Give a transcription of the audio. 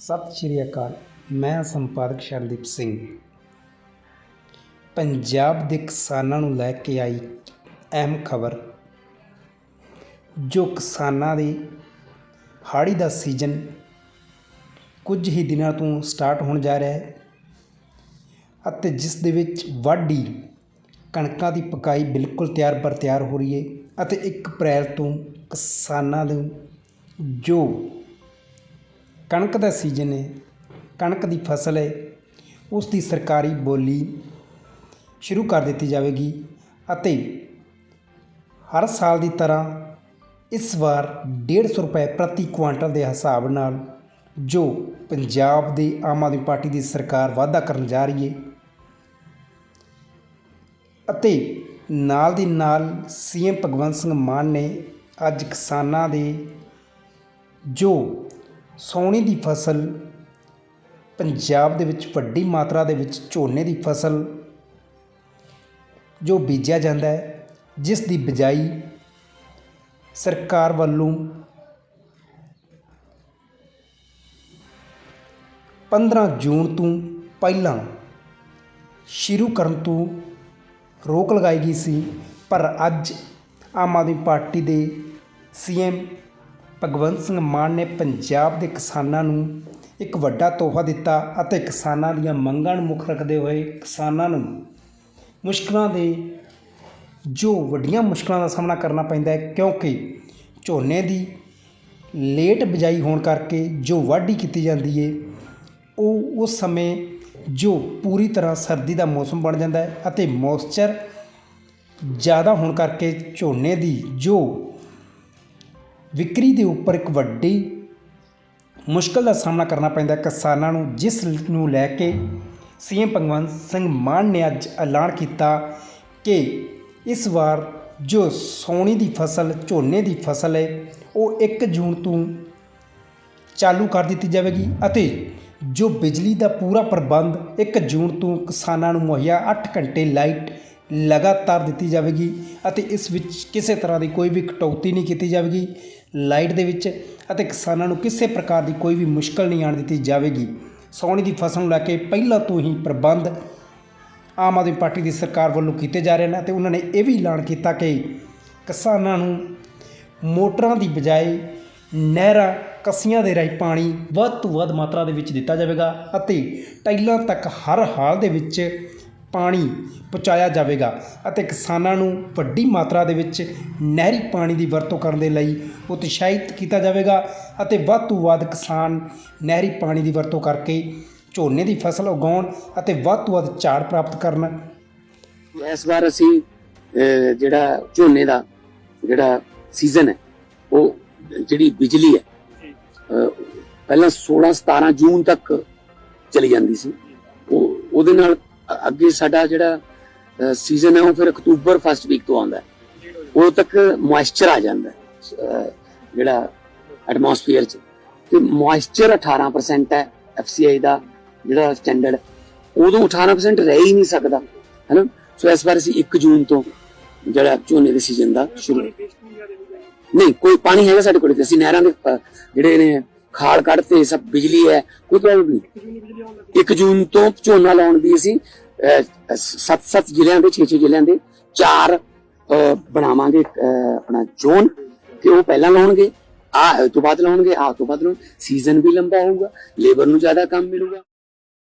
ਸਤਿ ਸ਼੍ਰੀ ਅਕਾਲ, ਮੈਂ ਸੰਪਾਦਕ ਸ਼ਰਨਦੀਪ ਸਿੰਘ। ਪੰਜਾਬ ਦੇ ਕਿਸਾਨਾਂ ਨੂੰ ਲੈ ਕੇ ਆਈ ਅਹਿਮ ਖਬਰ, ਜੋ ਕਿਸਾਨਾਂ ਦੀ ਹਾੜੀ ਦਾ ਸੀਜ਼ਨ ਕੁਝ ਹੀ ਦਿਨਾਂ ਤੋਂ ਸਟਾਰਟ ਹੋਣ ਜਾ ਰਿਹਾ ਹੈ ਅਤੇ ਜਿਸ ਦੇ ਵਿੱਚ ਵਾਢੀ ਕਣਕਾਂ ਦੀ ਪਕਾਈ ਬਿਲਕੁਲ ਤਿਆਰ ਬਰ ਤਿਆਰ ਹੋ ਰਹੀ ਹੈ ਅਤੇ 1 ਅਪ੍ਰੈਲ ਤੋਂ ਕਿਸਾਨਾਂ ਨੂੰ ਜੋ ਕਣਕ ਦਾ ਸੀਜ਼ਨ ਹੈ, ਕਣਕ ਦੀ ਫਸਲ ਹੈ, ਉਸ ਦੀ ਸਰਕਾਰੀ ਬੋਲੀ ਸ਼ੁਰੂ ਕਰ ਦਿੱਤੀ ਜਾਵੇਗੀ ਅਤੇ ਹਰ ਸਾਲ ਦੀ ਤਰ੍ਹਾਂ ਇਸ ਵਾਰ 150 ਰੁਪਏ ਪ੍ਰਤੀ ਕੁਆਂਟਲ ਦੇ ਹਿਸਾਬ ਨਾਲ ਜੋ ਪੰਜਾਬ ਦੇ ਆਮ ਆਦਮੀ ਪਾਰਟੀ ਦੀ ਸਰਕਾਰ ਵਾਅਦਾ ਕਰਨ ਜਾ ਰਹੀ ਹੈ ਅਤੇ ਨਾਲ ਦੀ ਨਾਲ ਸੀਐਮ ਭਗਵੰਤ ਸਿੰਘ ਮਾਨ ਨੇ ਅੱਜ ਕਿਸਾਨਾਂ ਦੇ ਜੋ ਸੌਣੀ ਦੀ ਫਸਲ, ਪੰਜਾਬ ਦੇ ਵਿੱਚ ਵੱਡੀ ਮਾਤਰਾ ਦੇ ਵਿੱਚ ਝੋਨੇ ਦੀ ਫਸਲ, ਜੋ ਬੀਜਿਆ ਜਾਂਦਾ ਹੈ, ਜਿਸ ਦੀ ਬਿਜਾਈ ਸਰਕਾਰ ਵੱਲੋਂ 15 ਜੂਨ ਤੋਂ ਪਹਿਲਾਂ ਸ਼ੁਰੂ ਕਰਨ ਤੋਂ ਰੋਕ ਲਗਾਈ ਗਈ ਸੀ, ਪਰ ਅੱਜ ਆਮ ਆਦਮੀ ਪਾਰਟੀ ਦੇ ਸੀਐਮ ਭਗਵੰਤ ਸਿੰਘ ਮਾਨ ਨੇ ਪੰਜਾਬ ਦੇ ਕਿਸਾਨਾਂ ਨੂੰ ਇੱਕ ਵੱਡਾ ਤੋਹਫਾ ਦਿੱਤਾ ਅਤੇ ਕਿਸਾਨਾਂ ਦੀਆਂ ਮੰਗਾਂ ਨੂੰ ਮੁੱਖ ਰੱਖਦੇ ਹੋਏ ਕਿਸਾਨਾਂ ਨੂੰ ਮੁਸ਼ਕਲਾਂ ਦੇ ਜੋ ਵੱਡੀਆਂ ਮੁਸ਼ਕਲਾਂ ਦਾ ਸਾਹਮਣਾ ਕਰਨਾ ਪੈਂਦਾ ਹੈ, ਕਿਉਂਕਿ ਝੋਨੇ ਦੀ ਲੇਟ ਬਿਜਾਈ ਹੋਣ ਕਰਕੇ ਜੋ ਵਾਢੀ ਕੀਤੀ ਜਾਂਦੀ ਹੈ ਉਹ ਉਸ ਸਮੇਂ ਜੋ ਪੂਰੀ ਤਰ੍ਹਾਂ ਸਰਦੀ ਦਾ ਮੌਸਮ ਬਣ ਜਾਂਦਾ ਹੈ ਅਤੇ ਮੌਇਸਚਰ ਜ਼ਿਆਦਾ ਹੋਣ ਕਰਕੇ ਝੋਨੇ ਦੀ ਜੋ ਵਿਕਰੀ ਦੇ ਉੱਪਰ ਇੱਕ ਵੱਡੀ ਮੁਸ਼ਕਲ ਦਾ ਸਾਹਮਣਾ ਕਰਨਾ ਪੈਂਦਾ ਕਿਸਾਨਾਂ ਨੂੰ ਜਿਸ ਨੂੰ ਲੈ ਕੇ ਸੀਐਮ ਭਗਵੰਤ ਸਿੰਘ ਮਾਨ ਨੇ ਅੱਜ ਐਲਾਨ ਕੀਤਾ ਕਿ ਇਸ ਵਾਰ ਜੋ ਸੌਣੀ ਦੀ ਫਸਲ, ਝੋਨੇ ਦੀ ਫਸਲ ਹੈ, ਉਹ 1 ਜੂਨ ਤੋਂ ਚਾਲੂ ਕਰ ਦਿੱਤੀ ਜਾਵੇਗੀ ਅਤੇ ਜੋ ਬਿਜਲੀ ਦਾ ਪੂਰਾ ਪ੍ਰਬੰਧ 1 ਜੂਨ ਤੋਂ ਕਿਸਾਨਾਂ ਨੂੰ ਮੁਹੱਈਆ 8 ਘੰਟੇ ਲਾਈਟ ਲਗਾਤਾਰ ਦਿੱਤੀ ਜਾਵੇਗੀ ਅਤੇ ਇਸ ਵਿੱਚ ਕਿਸੇ ਤਰ੍ਹਾਂ ਦੀ ਕੋਈ ਵੀ ਕਟੌਤੀ ਨਹੀਂ ਕੀਤੀ ਜਾਵੇਗੀ। ਲਾਈਟ ਦੇ ਵਿੱਚ ਅਤੇ ਕਿਸਾਨਾਂ ਨੂੰ ਕਿਸੇ ਪ੍ਰਕਾਰ ਦੀ ਕੋਈ ਵੀ ਮੁਸ਼ਕਲ ਨਹੀਂ ਆਣ ਦਿੱਤੀ ਜਾਵੇਗੀ। ਸੌਣੀ ਦੀ ਫਸਲ ਨੂੰ ਲੈ ਕੇ ਪਹਿਲਾਂ ਤੋਂ ਹੀ ਪ੍ਰਬੰਧ ਆਮ ਆਦਮੀ ਪਾਰਟੀ ਦੀ ਸਰਕਾਰ ਵੱਲੋਂ ਕੀਤੇ ਜਾ ਰਹੇ ਨੇ ਅਤੇ ਉਹਨਾਂ ਨੇ ਇਹ ਵੀ ਐਲਾਨ ਕੀਤਾ ਕਿ ਕਿਸਾਨਾਂ ਨੂੰ ਮੋਟਰਾਂ ਦੀ ਬਜਾਏ ਨਹਿਰਾਂ, ਕੱਸੀਆਂ ਦੇ ਰਾਹੀਂ ਪਾਣੀ ਵੱਧ ਤੋਂ ਵੱਧ ਮਾਤਰਾ ਦੇ ਵਿੱਚ ਦਿੱਤਾ ਜਾਵੇਗਾ ਅਤੇ ਟਾਈਲਾਂ ਤੱਕ ਹਰ ਹਾਲ ਦੇ ਵਿੱਚ ਪਾਣੀ ਪਹੁੰਚਾਇਆ ਜਾਵੇਗਾ ਅਤੇ ਕਿਸਾਨਾਂ ਨੂੰ ਵੱਡੀ ਮਾਤਰਾ ਦੇ ਵਿੱਚ ਨਹਿਰੀ ਪਾਣੀ ਦੀ ਵਰਤੋਂ ਕਰਨ ਦੇ ਲਈ ਉਤਸ਼ਾਹਿਤ ਕੀਤਾ ਜਾਵੇਗਾ ਅਤੇ ਵੱਧ ਤੋਂ ਵੱਧ ਕਿਸਾਨ ਨਹਿਰੀ ਪਾਣੀ ਦੀ ਵਰਤੋਂ ਕਰਕੇ ਝੋਨੇ ਦੀ ਫਸਲ ਉਗਾਉਣ ਅਤੇ ਵੱਧ ਤੋਂ ਵੱਧ ਝਾੜ ਪ੍ਰਾਪਤ ਕਰਨ। ਇਸ ਵਾਰ ਅਸੀਂ ਜਿਹੜਾ ਝੋਨੇ ਦਾ ਜਿਹੜਾ ਸੀਜ਼ਨ ਹੈ, ਉਹ ਜਿਹੜੀ ਬਿਜਲੀ ਹੈ ਪਹਿਲਾਂ 16 17 ਜੂਨ ਤੱਕ ਚਲੀ ਜਾਂਦੀ ਸੀ। ਉਹ, ਉਹਦੇ ਨਾਲ ਅੱਗੇ ਸਾਡਾ ਜਿਹੜਾ ਸੀਜ਼ਨ ਹੈ ਉਹ ਫਿਰ ਅਕਤੂਬਰ ਫਸਟ ਵੀਕ ਤੋਂ ਆਉਂਦਾ ਹੈ। ਉਦੋਂ ਤੱਕ ਮੋਇਸਚਰ ਆ ਜਾਂਦਾ ਜਿਹੜਾ ਐਟਮੋਸਫੀਅਰ 'ਚ। ਤੇ ਮੋਇਸਚਰ 18% ਹੈ ਐਫਸੀਆਈ ਦਾ ਜਿਹੜਾ ਸਟੈਂਡਰਡ ਉਦੋਂ 18% ਰਹਿ ਹੀ ਨਹੀਂ ਸਕਦਾ ਹੈਨਾ? ਸੋ ਇਸ ਵਾਰ ਅਸੀਂ 1 ਜੂਨ ਤੋਂ ਜਿਹੜਾ ਝੋਨੇ ਦੇ ਸੀਜ਼ਨ ਦਾ ਸ਼ੁਰੂ ਨਹੀਂ ਕੋਈ ਪਾਣੀ ਹੈਗਾ ਸਾਡੇ ਕੋਲ ਅਸੀਂ ਨਹਿਰਾਂ ਦੇ ਜਿਹੜੇ ਨੇ ਖਾਲ ਕੱਢਤੇ ਸਭ ਬਿਜਲੀ ਹੈ, ਕੋਈ ਪ੍ਰੋਬਲਮ ਨਹੀਂ। 1 ਜੂਨ ਤੋਂ ਝੋਨਾ ਲਾਉਣ ਦੀ ਅਸੀਂ 7-7 ਜ਼ਿਲ੍ਹਿਆਂ ਦੇ 6-6 ਜ਼ਿਲ੍ਹਿਆਂ ਦੇ ਚਾਰ ਬਣਾਵਾਂਗੇ ਆਪਣਾ ਜ਼ੋਨ ਕਿ ਉਹ ਪਹਿਲਾਂ ਲਾਉਣਗੇ ਆ ਤੋਂ ਬਾਅਦ ਲਾਉਣਗੇ ਆ ਤੋਂ ਬਾਅਦ ਲਾਉਣ ਸੀਜ਼ਨ ਵੀ ਲੰਬਾ ਹੋਊਗਾ ਲੇਬਰ ਨੂੰ ਜ਼ਿਆਦਾ ਕੰਮ ਮਿਲੂਗਾ।